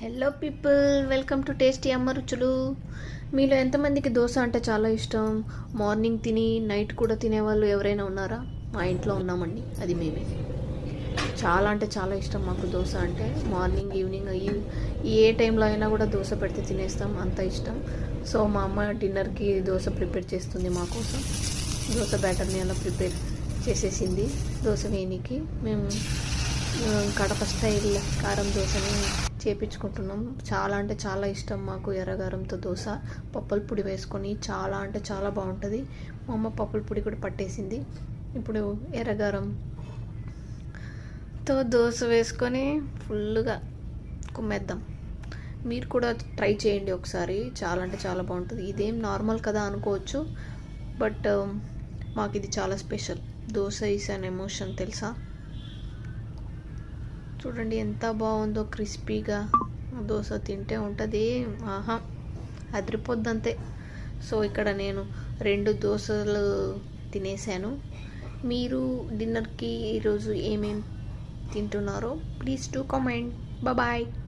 Hello people welcome to tasty అమ్మ రుచులు మీలో ఎంతమందికి దోశ అంటే చాలా ఇష్టం? మార్నింగ్ తిని నైట్ కూడా తినేవాళ్ళు ఎవరైనా ఉన్నారా? మా ఇంట్లో ఉన్నామండి. అది మేమే. చాలా అంటే చాలా ఇష్టం మాకు దోశ అంటే. మార్నింగ్ ఈవినింగ్ ఏ టైంలో అయినా కూడా దోశ పెడితే తినేస్తాం. అంత ఇష్టం. సో మా అమ్మ డిన్నర్కి దోశ ప్రిపేర్ చేస్తుంది మా కోసం. దోశ బ్యాటర్ని అలా ప్రిపేర్ చేసేసింది. దోశ వేయనికి. మేము కడప స్టైల్ కారం దోశని చేపించుకుంటున్నాం. చాలా అంటే చాలా ఇష్టం మాకు ఎర్రగారంతో దోశ. పప్పుల పొడి వేసుకొని చాలా అంటే చాలా బాగుంటుంది. మా అమ్మ పప్పుల పొడి కూడా పట్టేసింది. ఇప్పుడు ఎర్రగారంతో దోశ వేసుకొని ఫుల్గా కుమ్మేద్దాం. మీరు కూడా ట్రై చేయండి ఒకసారి. చాలా అంటే చాలా బాగుంటుంది. ఇదేం నార్మల్ కదా అనుకోవచ్చు బట్ మాకు ఇది చాలా special. Dosa is an emotion తెలుసా? చూడండి ఎంత బాగుందో క్రిస్పీగా దోశ తింటే ఉంటుంది. ఆహా అదిరిపోద్ది అంతే సో ఇక్కడ నేను రెండు దోశలు తినేసాను మీరు డిన్నర్కి ఈరోజు ఏమేం తింటున్నారో ప్లీజ్ టు కామెంట్. బాయ్.